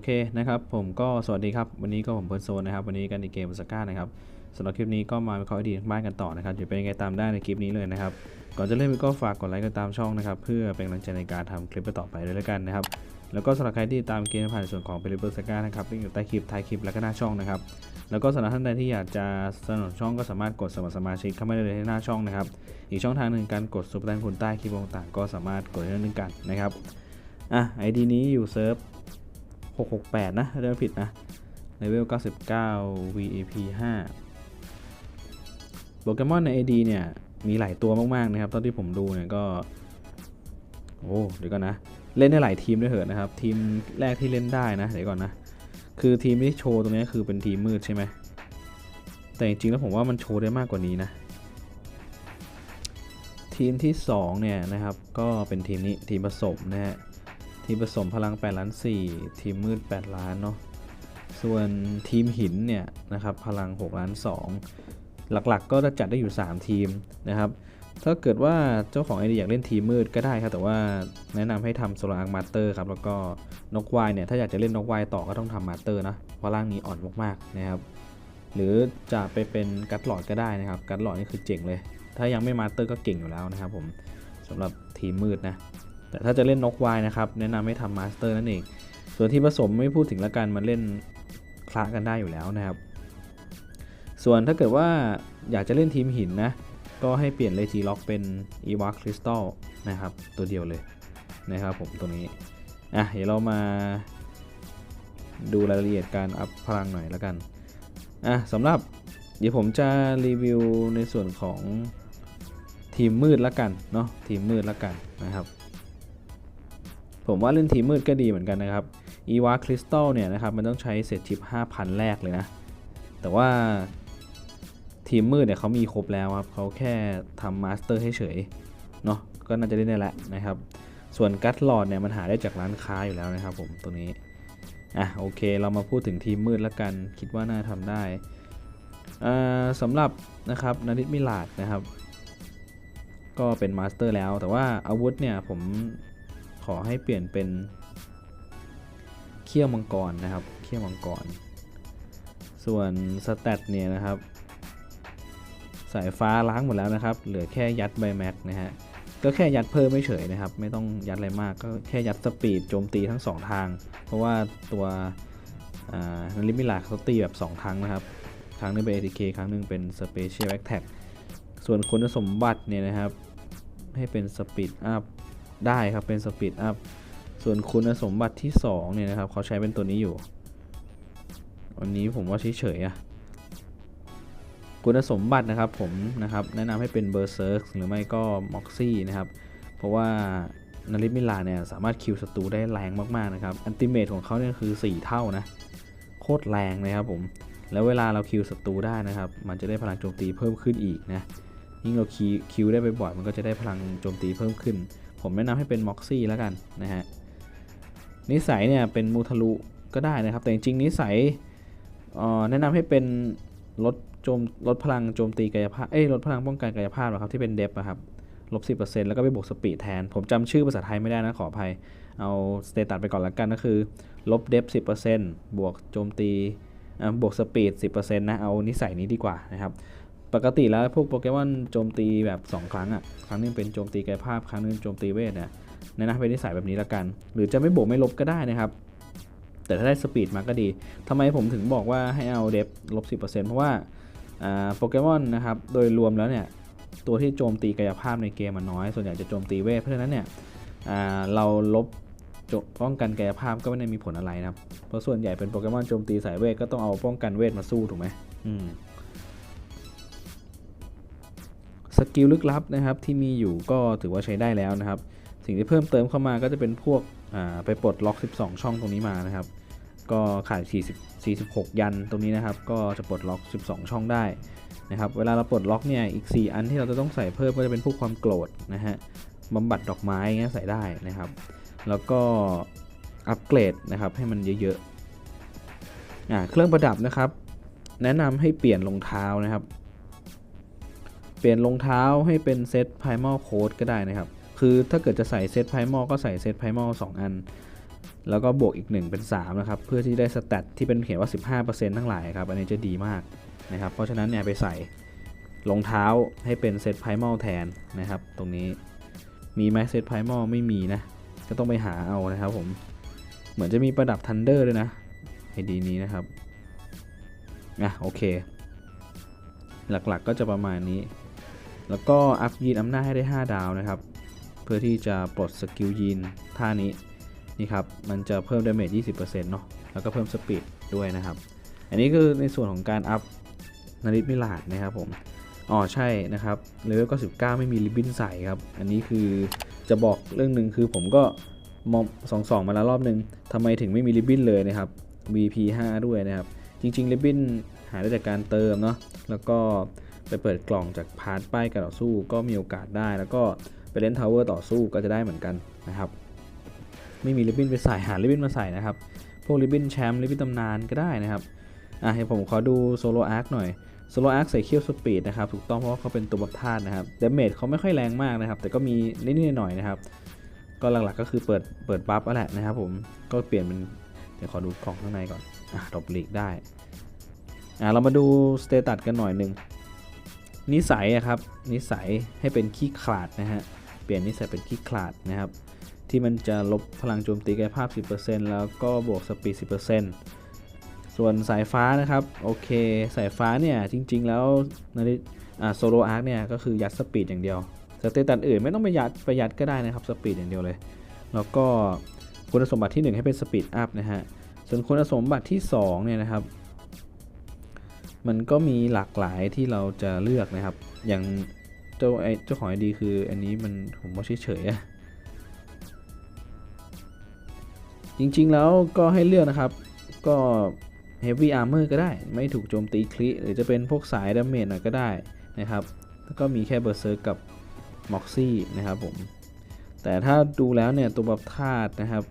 โอเคนะครับผมก็สวัสดีครับ วันนี้ก็ผมเพิร์นโซนนะครับ วันนี้กันในเกมสก้านะครับสำหรับคลิปนี้ก็มาวิเคราะห์อดีบ้านกันต่อนะครับจะเป็นยังไงตามได้ในคลิปนี้เลยนะครับ ก่อนจะเริ่มก็ฝากกดไลค์กันตามช่องนะครับ เพื่อเป็นกำลังใจในการทำคลิปต่อไปด้วยแล้วกันนะครับ แล้วก็สำหรับใครที่ตามเกมผ่านส่วนของเปริเบอร์สก้านะครับลิงก์อยู่ใต้คลิปท้ายคลิปแล้วก็หน้าช่องนะครับ แล้วก็สำหรับท่านใดที่อยากจะสนับสนุนช่องก็สามารถกดสมัครสมาชิกเข้ามาได้เลยที่หน้าช่องนะครับ อีกช่องทางหนึ่งการกดซุปเปอร์แตงคุณใต้คลิปต่างๆก็สามารถกดได้เช่นกันนะครับ อะไอดีนี้อยู่เซิร์ฟ 668 นะถ้าจำไม่ผิดนะเลเวล 99 VAP 5โปเกมอนใน AD เนี่ย มีหลายตัวมาก ๆ นะครับตอนที่ผมดูเนี่ยก็ โอ้เดี๋ยวก่อนนะ เล่นได้หลายทีมด้วยเหอนะครับ ทีมแรกที่เล่นได้นะ เดี๋ยวก่อนนะ คือทีมที่โชว์ตรงนี้คือเป็นทีมมืดใช่ไหม แต่จริงๆแล้วผมว่ามันโชว์ได้มากกว่านี้นะ ทีมที่ 2 เนี่ยนะครับ ก็เป็นทีมนี้ทีมผสมนะฮะ ทีมผสมพลัง8ล้าน4 ทีมมืด 8 ล้านเนาะส่วนทีมหินเนี่ยนะครับพลัง6ล้าน2 หลักๆ ก็จะจัดได้อยู่ 3 ทีมนะครับถ้าเกิดว่าเจ้าของไอเดียอยากเล่นทีมมืดก็ได้ครับ แต่ว่าแนะนำให้ทำโซลาร์มาสเตอร์ครับ แล้วก็นกวายเนี่ย ถ้าอยากจะเล่นนกวายต่อก็ต้องทำมาสเตอร์นะ เพราะร่างนี้อ่อนมากๆนะครับ หรือจะไปเป็นกัตหลอดก็ได้นะครับ กัตหลอดนี่คือเจ๋งเลย ถ้ายังไม่มาสเตอร์ก็เก่งอยู่แล้วนะครับผมสำหรับทีมมืดนะ แต่ถ้าจะเล่นนกวายนะครับ แนะนำให้ทำมาสเตอร์นั่นเอง ส่วนที่ผสมไม่พูดถึงละกันมันเล่นคละกันได้อยู่แล้วนะครับ ส่วนถ้าเกิดว่าอยากจะเล่นทีมหินนะ ก็ให้เปลี่ยนเลจีล็อกเป็นอีวาคริสตัลนะครับ ตัวเดียวเลยนะครับผมตัวนี้อะเดี๋ยวเรามาดูรายละเอียดการอัพพลังหน่อยละกันอะสำหรับเดี๋ยวผมจะรีวิวในส่วนของทีมมืดละกันเนาะทีมมืดละกันนะครับ ผมว่าเล่นทีมมืดก็ดีเหมือนกันนะครับ e v a Crystal เนี่ยนะครับมันต้องใช้เศษชิป 5,000 แรกเลยนะ แต่ว่าทีมมืดเนี่ยเขามีครบแล้วครับเขาแค่ทำมาสเตอร์ให้เฉยเนาะก็น่าจะได้ได้แหละนะครับ ส่วนกัตลอดเนี่ยมันหาได้จากร้านค้าอยู่แล้วนะครับผมตัวนี้อะโอเคเรามาพูดถึงทีมมืดละกันคิดว่าน่าทำได้อ่าสำหรับนะครับนาริตมิลาดนะครับ ก็เป็นมาสเตอร์แล้วแต่ว่าอาวุธเนี่ยผม ขอให้เปลี่ยนเป็นเขี้ยวมังกรนะครับเขี้ยวมังกร ส่วนสแตทเนี่ยนะครับ สายฟ้าล้างหมดแล้วนะครับ เหลือแค่ยัดใบแม็กนะฮะก็แค่ยัดเพิ่มไม่เฉยนะครับ ไม่ต้องยัดอะไรมากก็แค่ยัดสปีดโจมตีทั้ง 2 ทาง เพราะว่าตัวนาริมิลาเขาตีแบบ 2 ครั้งนะครับ ครั้งหนึงเป็น ATK ครั้งหนึงเป็น Special Attack ส่วนคุณสมบัติเนี่ยนะครับ ให้เป็นสปีดอัพ ได้ครับเป็นสปีดอัพส่วนคุณสมบัติที่2เนี่ยนะครับเขาใช้เป็นตัวนี้อยู่วันนี้ผมว่าเฉยๆอะคุณสมบัตินะครับผมนะครับแนะนำให้เป็นเบอร์เซิร์กหรือไม่ก็ม็อกซี่นะครับเพราะว่านาริมิลาเนี่ยสามารถคิวศัตรูได้แรงมากๆนะครับอันติเมตของเขาเนี่ยคือ 4 เท่านะโคตรแรงนะครับผมแล้วเวลาเราคิวศัตรูได้นะครับ มันจะได้พลังโจมตีเพิ่มขึ้นอีกนะยิ่งเราคิวคิวได้บ่อยๆมันก็จะได้พลังโจมตีเพิ่มขึ้น ผมแนะนำให้เป็นม็อกซี่แล้วกันนะฮะนิสัยเนี่ยเป็นมูทะลุก็ได้นะครับ แต่จริงๆนิสัยอ่อแนะนำให้เป็นลดโจมลดพลังโจมตีกายภาพเอ้ยลดพลังป้องกันกายภาพนะครับที่เป็นเดฟอะครับลบ10%แล้วก็ไปบวกสปีดแทน ผมจำชื่อภาษาไทยไม่ได้นะขออภัย เอาสเตตัสไปก่อนละกันก็คือ ลบเดฟ10%บวกโจมตีบวกสปีด10%นะเอานิสัยนี้ดีกว่านะครับ ปกติแล้วพวกโปเกมอนโจมตีแบบ 2 ครั้งอะ่ะ ครั้งหนึงเป็นโจมตีกายภาพ ครั้งหนึงโจมตีเวทเนี่ยแนะนำเป็นนิสัยแบบนี้ละกัน หรือจะไม่บวกไม่ลบก็ได้นะครับ แต่ถ้าได้สปีดมาก็ดีทำไมผมถึงบอกว่าให้เอาเดฟลบ 10%เพราะว่าโปเกมอนนะครับ โดยรวมแล้วเนี่ย ตัวที่โจมตีกายภาพในเกมมันน้อย ส่วนใหญ่จะโจมตีเวท เพราะฉะนั้นเนี่ยเราลบป้องกันกายภาพก็ไม่ได้มีผลอะไรนะครับ เพราะส่วนใหญ่เป็นโปเกมอนโจมตีสายเวทก็ต้องเอาป้องกันเวทมาสู้ถูกไหมอืม สกิลลึกลับนะครับที่มีอยู่ก็ถือว่าใช้ได้แล้วนะครับ สิ่งที่เพิ่มเติมเข้ามาก็จะเป็นพวกไปปลดล็อก 12 ช่องตรงนี้มานะครับ ก็ขาย40 46 ยันตรงนี้นะครับ ก็จะปลดล็อก 12 ช่องได้นะครับเวลาเราปลดล็อกเนี่ยอีก 4 อันที่เราจะต้องใส่เพิ่มก็จะเป็นพวกความโกรธนะฮะบำบัดดอกไม้เงี้ยใส่ได้นะครับ แล้วก็อัปเกรดนะครับให้มันเยอะๆอ่าเครื่องประดับนะครับ แนะนำให้เปลี่ยนรองเท้านะครับ เปลี่ยนรองเท้าให้เป็นเซตไพมอลโค้ดก็ได้นะครับ คือถ้าเกิดจะใส่เซตไพมอลก็ใส่เซตไพมอลสองอัน แล้วก็บวกอีก 1 เป็น 3 นะครับ เพื่อที่ได้สแตทที่เป็นเขียนว่า 15%ทั้งหลายครับ อันนี้จะดีมากนะครับ เพราะฉะนั้นเนี่ยไปใส่รองเท้าให้เป็นเซตไพมอลแทนนะครับ ตรงนี้มีไหมเซตไพมอลไม่มีนะ ก็ต้องไปหาเอานะครับผมเหมือนจะมีประดับทันเดอร์ด้วยนะไอดีนี้นะครับอะโอเค หลักๆก็จะประมาณนี้ แล้วก็อัพยีนอำนาจให้ได้ 5 ดาวนะครับ เพื่อที่จะปลดสกิลยีนท่านี้นี่ครับ มันจะเพิ่มดาเมจ20%เนาะแล้วก็เพิ่มสปีดด้วยนะครับ อันนี้คือในส่วนของการอัพนาริตมิลาดนะครับผมอ๋อใช่นะครับเลเวล99ไม่มีริบบิ้นใส่ครับ อันนี้คือจะบอกเรื่องหนึ่งคือผมก็มองสองสองมาแล้วรอบหนึ่งทำไมถึงไม่มีริบบิ้นเลยนะครับ VP 5 ด้วยนะครับ จริงๆริบบิ้นหาได้จากการเติมเนาะแล้วก็ ไปเปิดกล่องจากพาร์ทป้ายการต่อสู้ก็มีโอกาสได้ แล้วก็ไปเล่นทาวเวอร์ต่อสู้ก็จะได้เหมือนกันนะครับ ไม่มีริบบิ้นไปใส่หาริบบิ้นมาใส่นะครับ พวกริบบิ้นแชมป์ริบบิ้นตำนานก็ได้นะครับอะให้ผมขอดูโซโลอาร์คหน่อยโซโลอาร์คใส่เคียวสปีดนะครับ ถูกต้องเพราะว่าเขาเป็นตัวบัฟธาตุนะครับเดเมจเขาไม่ค่อยแรงมากนะครับ แต่ก็มีนิดๆหน่อยๆนะครับ ก็หลักๆก็คือเปิดเปิดบัฟแหละนะครับผมก็เปลี่ยนเป็นเดี๋ยวขอดูกล่องข้างในก่อนอะดรอปลีกได้อะเรามาดูสเตตัสกันหน่อยหนึ่ง นิสัยอะครับนิสัยให้เป็นขี้ขลาดนะฮะเปลี่ยนนิสัยเป็นขี้ขลาดนะครับที่มันจะลบพลังโจมตีกายภาพ 10%แล้วก็บวกสปีด 10%ส่วนสายฟ้านะครับโอเคสายฟ้าเนี่ยจริง ๆ แล้วนาฬิอ่โซโลอาร์คเนี่ยก็คือยัดสปีดอย่างเดียวสเตตัสอื่นไม่ต้องไปยัดประหยัดก็ได้นะครับสปีดอย่างเดียวเลย แล้วก็คุณสมบัติที่ 1 ให้เป็นสปีดอัพนะฮะส่วนคุณสมบัติที่2เนี่ยนะครับ มันก็มีหลากหลายที่เราจะเลือกนะครับ อย่างเจ้าไอเจ้าของไอดีคืออันนี้มันผมว่าเฉยๆอะจริงๆแล้วก็ให้เลือกนะครับก็ Heavy Armor ก็ได้ ไม่ถูกโจมตีคลิหรือจะเป็นพวกสายดาเมจหน่อยก็ได้นะครับ แล้วก็มีแค่เบอร์เซอร์กับม็อกซี่นะครับผม แต่ถ้าดูแล้วเนี่ยตัวบัฟธาตุนะครับ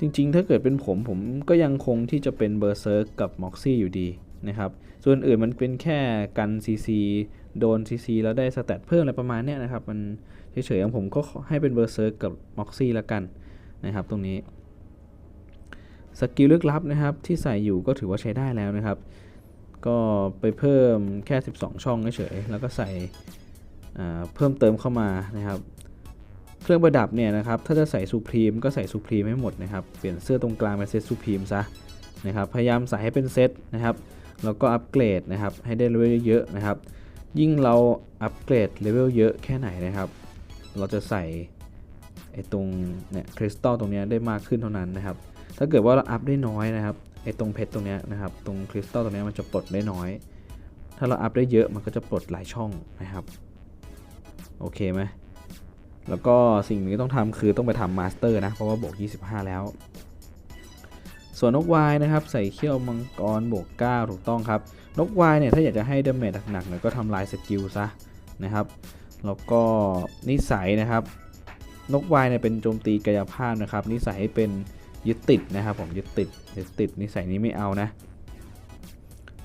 จริงๆ ถ้าเกิดเป็นผมผมก็ยังคงที่จะเป็นเบอร์เซอร์กับม็อกซี่อยู่ดีนะครับ ส่วนอื่นมันเป็นแค่กันซีซีโดนซีซีแล้วได้สแตทเพิ่มอะไรประมาณเนี้ยนะครับ มันเฉยๆของผมก็ให้เป็นเบอร์เซอร์กับม็อกซี่ล้วกันนะครับ ตรงนี้สกิลลึกลับนะครับ ที่ใส่อยู่ก็ถือว่าใช้ได้แล้วนะครับ ก็ไปเพิ่มแค่ 12 ช่องเฉยๆแล้วก็ใส่เพิ่มเติมเข้ามานะครับ เครื่องประดับเนี่ยนะครับถ้าจะใส่ซูพรีมก็ใส่ซูพรีมให้หมดนะครับเปลี่ยนเสื้อตรงกลางเป็นเซตซูพรีมซะนะครับพยายามใส่ให้เป็นเซตนะครับแล้วก็อัปเกรดนะครับให้ได้เลเวลเยอะๆนะครับยิ่งเราอัปเกรดเลเวลเยอะแค่ไหนนะครับ เราจะใส่ไอ้ตรงเนี่ยคริสตัลตรงนี้ได้มากขึ้นเท่านั้นนะครับ ถ้าเกิดว่าเราอัพได้น้อยนะครับไอ้ตรงเพชรตรงนี้นะครับตรงคริสตัลตรงนี้มันจะปลดได้น้อย ถ้าเราอัพได้เยอะมันก็จะปลดหลายช่องนะครับ โอเคไหม แล้วก็สิ่งนี้ต้องทำคือต้องไปทำมาสเตอร์นะ เพราะว่าบวก 25 แล้ว ส่วนนกวายนะครับ ใส่เขี้ยวมังกรบวก 9 ถูกต้องครับ นกวายเนี่ย ถ้าอยากจะให้ดาเมจหนักๆหน่อยก็ทำลายสกิลซะนะครับ แล้วก็นิสัยนะครับ นกวายเนี่ยเป็นโจมตีกายภาพนะครับ นิสัยให้เป็นยึดติดนะครับ ผมยึดติดยึดติดนิสัยนี้ไม่เอานะ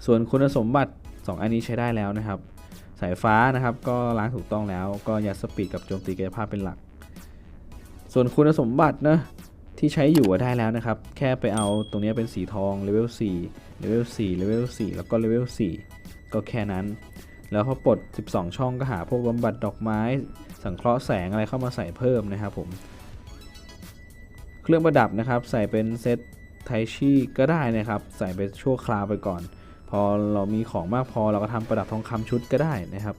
ส่วนคุณสมบัติ 2 อันนี้ใช้ได้แล้วนะครับ สายฟ้านะครับ ก็ล้างถูกต้องแล้ว ก็ยัดสปีดกับโจมตีกายภาพเป็นหลัก ส่วนคุณสมบัตินะที่ใช้อยู่ได้แล้วนะครับ แค่ไปเอาตรงนี้เป็นสีทองเลเวล4เลเวล4เลเวล4แล้วก็เลเวล4ก็แค่นั้น แล้วพอปลด 12 ช่องก็หาพวกบำบัดดอกไม้ สังเคราะห์แสงอะไรเข้ามาใส่เพิ่มนะครับผมเครื่องประดับนะครับ ใส่เป็นเซตไทชี่ก็ได้นะครับ ใส่ไปชั่วคราวไปก่อน พอเรามีของมากพอเราก็ทำประดับทองคำชุดก็ได้นะครับ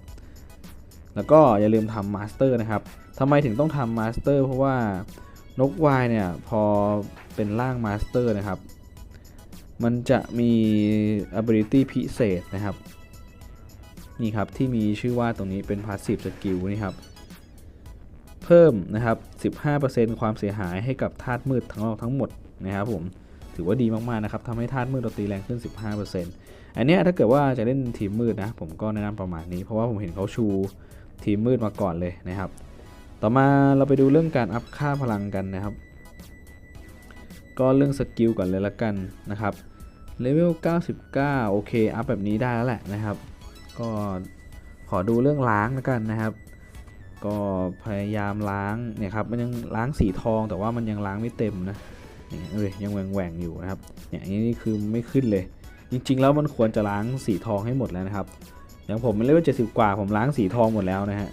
แล้วก็อย่าลืมทำมาสเตอร์นะครับทำไมถึงต้องทำมาสเตอร์เพราะว่านกวายเนี่ยพอเป็นร่างมาสเตอร์นะครับ มันจะมี ability พิเศษนะครับ นี่ครับที่มีชื่อว่าตรงนี้เป็น passive skill นี่ครับ เพิ่มนะครับ 15%ความเสียหายให้กับธาตุมืดทั้งทั้งหมดนะครับผม ถือว่าดีมากๆนะครับทำให้ธาตุมืดเราตีแรงขึ้น 15% อันเนี้ยถ้าเกิดว่าจะเล่นทีมมืดนะ ผมก็แนะนำประมาณนี้ เพราะว่าผมเห็นเขาชูทีมมืดมาก่อนเลยนะครับ ต่อมาเราไปดูเรื่องการอัพค่าพลังกันนะครับ ก็เรื่องสกิลก่อนเลยละกันนะครับเลเวล 99 โอเค อัพแบบนี้ได้แล้วแหละนะครับ ก็ขอดูเรื่องล้างแล้วกันนะครับ ก็พยายามล้างเนี่ยครับ มันยังล้างสีทองแต่ว่ามันยังล้างไม่เต็มนะเนี่ยเอ้ยยังแหว่งแหว่งๆอยู่นะครับ เนี่ยอันนี้นี่คือไม่ขึ้นเลย จริง ๆ แล้วมันควรจะล้างสีทองให้หมดแล้วนะครับ อย่างผมมันเลเวลเจ็ดสิบกว่าผมล้างสีทองหมดแล้วนะฮะ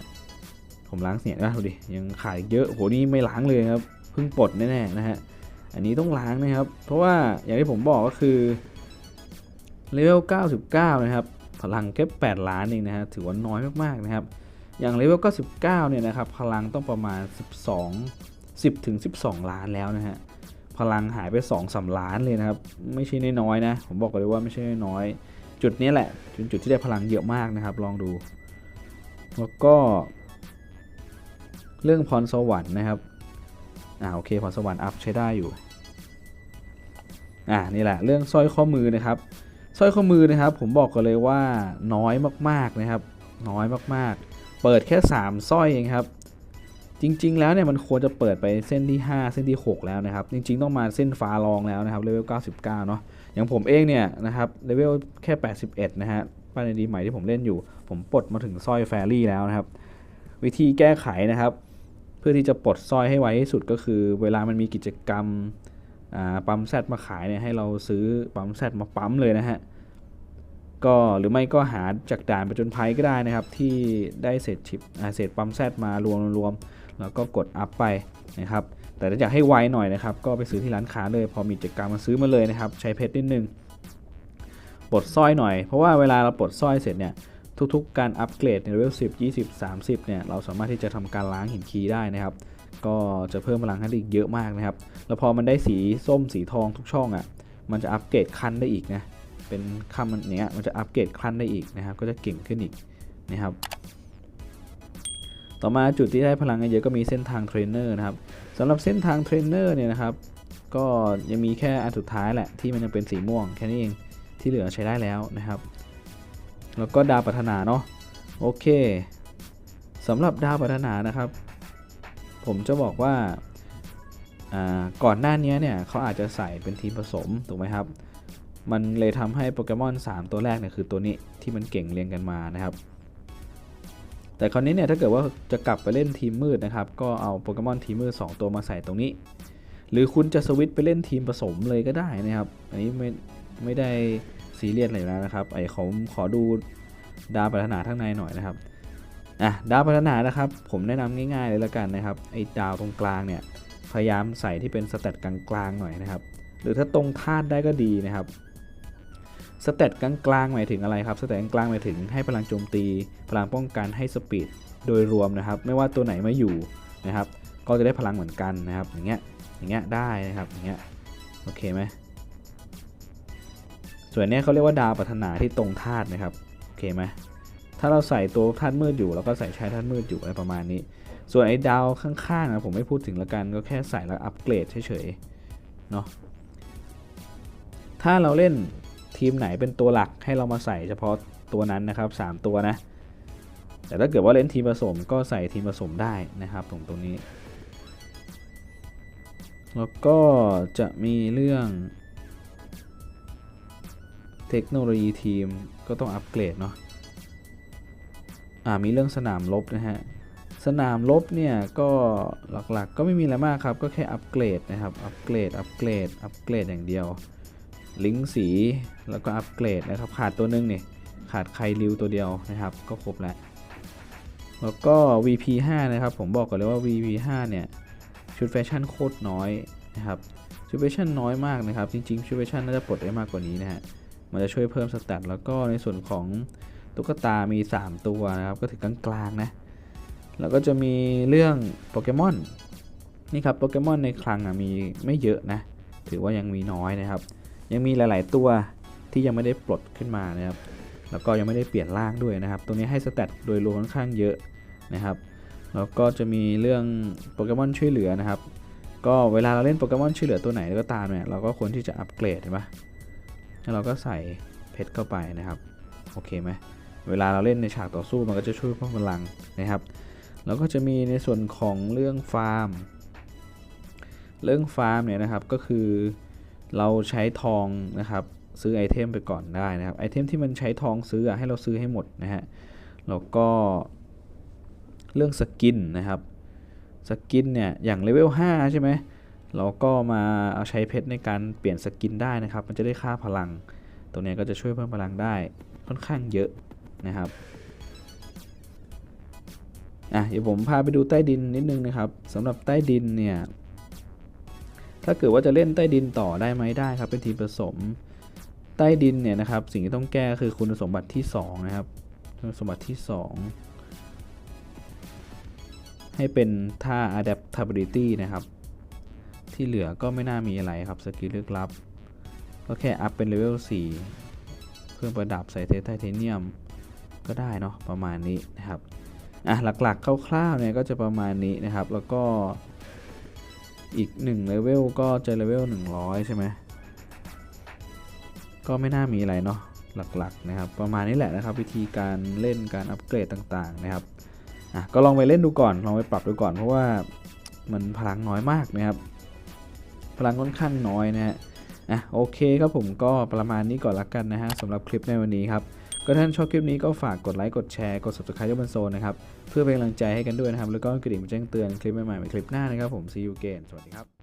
ผมล้างเสียนะดูดิยังขาดเยอะโหนี่ไม่ล้างเลยครับเพิ่งปลดแน่ๆนะฮะอันนี้ต้องล้างนะครับ เพราะว่าอย่างที่ผมบอกก็คือเลเวล99 นะครับพลังแค่8ล้านเองนะฮะถือว่าน้อยมากๆนะครับ อย่างเลเวล99 เนี่ยนะครับ พลังต้องประมาณ 12 10ถึง12 ล้านแล้วนะฮะ พลังหายไป2 3ล้านเลยนะครับ ไม่ใช่น้อยๆนะ ผมบอกเลยว่าไม่ใช่น้อยจุดนี้แหละเป็นจุดที่ได้พลังเยอะมากนะครับ ลองดู แล้วก็ เรื่องพรสวรรค์นะครับอ่าโอเคพรสวรรค์อัพใช้ได้อยู่อ่านี่แหละเรื่องสร้อยข้อมือนะครับสร้อยข้อมือนะครับผมบอกกันเลยว่าน้อยมากๆนะครับ น้อยมากๆ เปิดแค่ 3สร้อยเองครับ จริง ๆ แล้วเนี่ยมันควรจะเปิดไปเส้นที่ 5 เส้นที่ 6 แล้วนะครับ จริง ๆ ต้องมาเส้นฟ้ารองแล้วนะครับเลเวล 99 เนาะอย่างผมเองเนี่ยนะครับเลเวลแค่ 81 นะฮะป้ายในดีใหม่ที่ผมเล่นอยู่ ผมปลดมาถึงสร้อยแฟรี่แล้วนะครับ วิธีแก้ไขนะครับ เพื่อที่จะปลดสร้อยให้ไวที่สุดก็คือ เวลามันมีกิจกรรมปั๊มแซดมาขายเนี่ยให้เราซื้อปั๊มแซดมาปั๊มเลยนะฮะ ก็หรือไม่ก็หาจากด่านประจนภัยก็ได้นะครับ ที่ได้เศษชิปเศษปั๊มแซดมารวมรวมแล้วก็กดอัพไปนะครับ แต่ถ้าอยากให้ไวหน่อยนะครับ ก็ไปซื้อที่ร้านค้าเลย พอมีกิจกรรมมาซื้อมาเลยนะครับ ใช้เพชรนิดนึงปลดสร้อยหน่อย เพราะว่าเวลาเราปลดสร้อยเสร็จเนี่ยทุกๆ การอัปเกรดในเลเวล10 20 30เนี่ยเราสามารถที่จะทำการล้างหินคีได้นะครับ ก็จะเพิ่มพลังให้อีกเยอะมากนะครับ แล้วพอมันได้สีส้มสีทองทุกช่องอะ่ะมันจะอัปเกรดขั้นได้อีกนะ เป็นขั้นมันเนี้ยมันจะอัปเกรดขั้นได้อีกนะครับ ก็จะเก่งขึ้นอีกนะครับ ต่อมาจุดที่ได้พลังเยอะก็มีเส้นทางเทรนเนอร์นะครับสำหรับเส้นทางเทรนเนอร์เนี่ยนะครับ ก็ยังมีแค่อันสุดท้ายแหละที่มันยังเป็นสีม่วงแค่นี้เองที่เหลือใช้ได้แล้วนะครับ แล้วก็ดาวปัฒนาเนาะโอเคสำหรับดาวปัฒนานะครับ ผมจะบอกว่าอ่าก่อนหน้านี้เนี่ยเขาอาจจะใส่เป็นทีมผสมถูกไหมครับ มันเลยทำให้โปเกมอน 3 ตัวแรกเนี่ยคือตัวนี้ที่มันเก่งเรียงกันมานะครับ แต่คราวนี้เนี่ยถ้าเกิดว่าจะกลับไปเล่นทีมมืดนะครับ ก็เอาโปเกมอนทีมมืด 2 ตัวมาใส่ตรงนี้ หรือคุณจะสวิตไปเล่นทีมผสมเลยก็ได้นะครับ อันนี้ไม่ไม่ได้ซีเรียสอะไรอยู่แล้วนะครับ ไอ้ขอขอดูดาวพัฒนาข้างในหน่อยนะครับอะดาวพัฒนานะครับ ผมแนะนำง่าย ๆ เลยละกันนะครับไอ้ดาวตรงกลางเนี่ยพยายามใส่ที่เป็นสเตตกลางๆหน่อยนะครับ หรือถ้าตรงธาตุได้ก็ดีนะครับ สเตตกลางๆหมายถึงอะไรครับสเตตกลางๆหมายถึงให้พลังโจมตี พลังป้องกันให้สปีดโดยรวมนะครับ ไม่ว่าตัวไหนมาอยู่นะครับ ก็จะได้พลังเหมือนกันนะครับ อย่างเงี้ยอย่างเงี้ยได้นะครับอย่างเงี้ยโอเคไหมส่วนเนี้ยเขาเรียกว่าดาวปัฒนาที่ตรงธาตุนะครับโอเคไหมถ้าเราใส่ตัวธาตุมืดอยู่เราก็ใส่ใช้ธาตุมืดอยู่อะไรประมาณนี้ ส่วนไอ้ดาวข้างๆนะผมไม่พูดถึงละกันก็แค่ใส่แล้วอัปเกรดเฉยๆเนาะถ้าเราเล่น ทีมไหนเป็นตัวหลักให้เรามาใส่เฉพาะตัวนั้นนะครับ 3 ตัวนะ แต่ถ้าเกิดว่าเล่นทีมผสมก็ใส่ทีมผสมได้นะครับตรงตรงนี้ แล้วก็จะมีเรื่องเทคโนโลยีทีมก็ต้องอัปเกรดเนาะอ่ามีเรื่องสนามรบนะฮะสนามรบเนี่ยก็หลักๆก็ไม่มีอะไรมากครับ ก็แค่อัปเกรดนะครับ อัปเกรด อัปเกรด อัปเกรดอย่างเดียว ลิงก์สีแล้วก็อัปเกรดนะครับ ขาดตัวนึงนี่ขาดไคริวตัวเดียวนะครับ ก็ครบแล้ว แล้วก็ VP5 นะครับ ผมบอกก่อนเลยว่า VP5 เนี่ย ชุดแฟชั่นโคตรน้อยนะครับ ชุดแฟชั่นน้อยมากนะครับ จริงๆ ชุดแฟชั่นน่าจะปลดได้มากกว่านี้นะฮะ มันจะช่วยเพิ่มสแตทแล้วก็ในส่วนของตุ๊กตามี 3 ตัวนะครับ ก็ถือกลางๆนะ แล้วก็จะมีเรื่องโปเกมอนนี่ครับโปเกมอนในคลังอะมีไม่เยอะนะ ถือว่ายังมีน้อยนะครับ ยังมีหลาย ๆ ตัวที่ยังไม่ได้ปลดขึ้นมานะครับ แล้วก็ยังไม่ได้เปลี่ยนร่างด้วยนะครับ ตัวนี้ให้สแตทโดยรวมค่อนข้างเยอะนะครับ แล้วก็จะมีเรื่องโปเกมอนช่วยเหลือนะครับ ก็เวลาเราเล่นโปเกมอนช่วยเหลือตัวไหนก็ตามเนี่ย เราก็ควรที่จะอัปเกรดเห็นปะแล้วเราก็ใส่เพชรเข้าไปนะครับ โอเคไหมเวลาเราเล่นในฉากต่อสู้มันก็จะช่วยเพิ่มพลังนะครับ แล้วก็จะมีในส่วนของเรื่องฟาร์ม เรื่องฟาร์มเนี่ยนะครับก็คือ เราใช้ทองนะครับซื้อไอเทมไปก่อนได้นะครับไอเทมที่มันใช้ทองซื้ออให้เราซื้อให้หมดนะฮะแล้วก็เรื่องสกินนะครับสกินเนี่ยอย่างเลเวล5ใช่ไหมเราก็มาเอาใช้เพชรในการเปลี่ยนสกินได้นะครับ มันจะได้ค่าพลัง ตรงนี้ก็จะช่วยเพิ่มพลังได้ค่อนข้างเยอะนะครับอะเดี๋ยวผมพาไปดูใต้ดินนิดนึงนะครับสำหรับใต้ดินเนี่ย ถ้าเกิดว่าจะเล่นใต้ดินต่อได้ไหมได้ครับ เป็นทีมผสมใต้ดินเนี่ยนะครับสิ่งที่ต้องแก้คือคุณสมบัติที่ 2 นะครับคุณสมบัติที่ 2 ให้เป็นท่า adaptability นะครับ ที่เหลือก็ไม่น่ามีอะไรครับสกิลลึกลับ ก็แค่อัพเป็นเลเวล4 เพิ่มประดับใส่เทสไทเทเนียม ก็ได้เนาะประมาณนี้นะครับอะหลักๆคร่าวๆเนี่ยก็จะประมาณนี้นะครับ แล้วก็ อีก1เลเวลก็จะเลเวล100 ใช่ไหมก็ไม่น่ามีอะไรเนาะหลักๆนะครับ ประมาณนี้แหละนะครับ วิธีการเล่นการอัปเกรดต่างๆนะครับอะก็ลองไปเล่นดูก่อนลองไปปรับดูก่อนเพราะว่ามันพลังน้อยมากนะครับ พลังค่อนข้างน้อยนะฮะอะโอเคครับผมก็ประมาณนี้ก่อนละกันนะฮะสำหรับคลิปในวันนี้ครับ ก็ถ้าท่านชอบคลิปนี้ก็ฝากกดไลค์กดแชร์กด subscribe ยกบันโซนนะครับ เพื่อเป็นกำลังใจให้กันด้วยนะครับ แล้วก็กระดิ่งแจ้งเตือนคลิปใหม่ๆในคลิปหน้านะครับผม see you again สวัสดีครับ